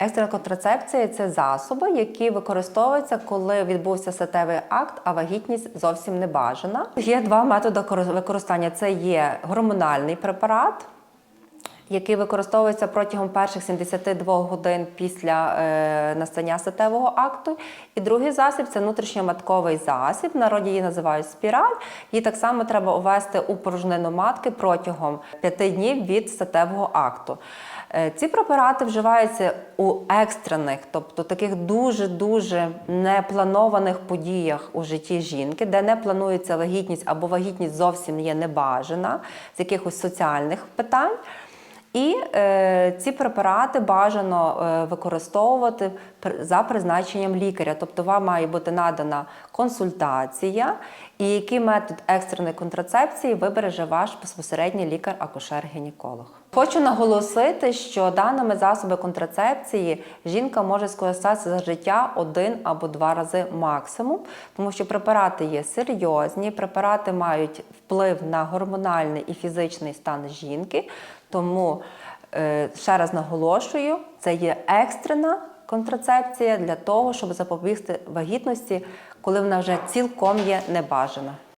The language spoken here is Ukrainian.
Екстрена контрацепція це засоби, які використовуються, коли відбувся статевий акт, а вагітність зовсім не бажана. Є два методи кор- використання: це є гормональний препарат. Який використовується протягом перших 72 годин після е, настання статевого акту. І другий засіб це внутрішньоматковий засіб. В народі її називають спіраль. Її так само треба увести у порожнину матки протягом 5 днів від статевого акту. Е, Ці препарати вживаються у екстрених, тобто таких дуже-дуже непланованих подіях у житті жінки, де не планується вагітність або вагітність зовсім є небажана з якихось соціальних питань. І е, ці препарати бажано е, використовувати за призначенням лікаря. Тобто вам має бути надана консультація, і який метод екстреної контрацепції вибере ваш безпосередній лікар-акушер-гінеколог. Хочу наголосити, що даними засоби контрацепції жінка може скористатися за життя один або два рази максимум, тому що препарати є серйозні, препарати мають вплив на гормональний і фізичний стан жінки. Тому е, ще раз наголошую, це є екстрена контрацепція для того, щоб запобігти вагітності, коли вона вже цілком є небажана.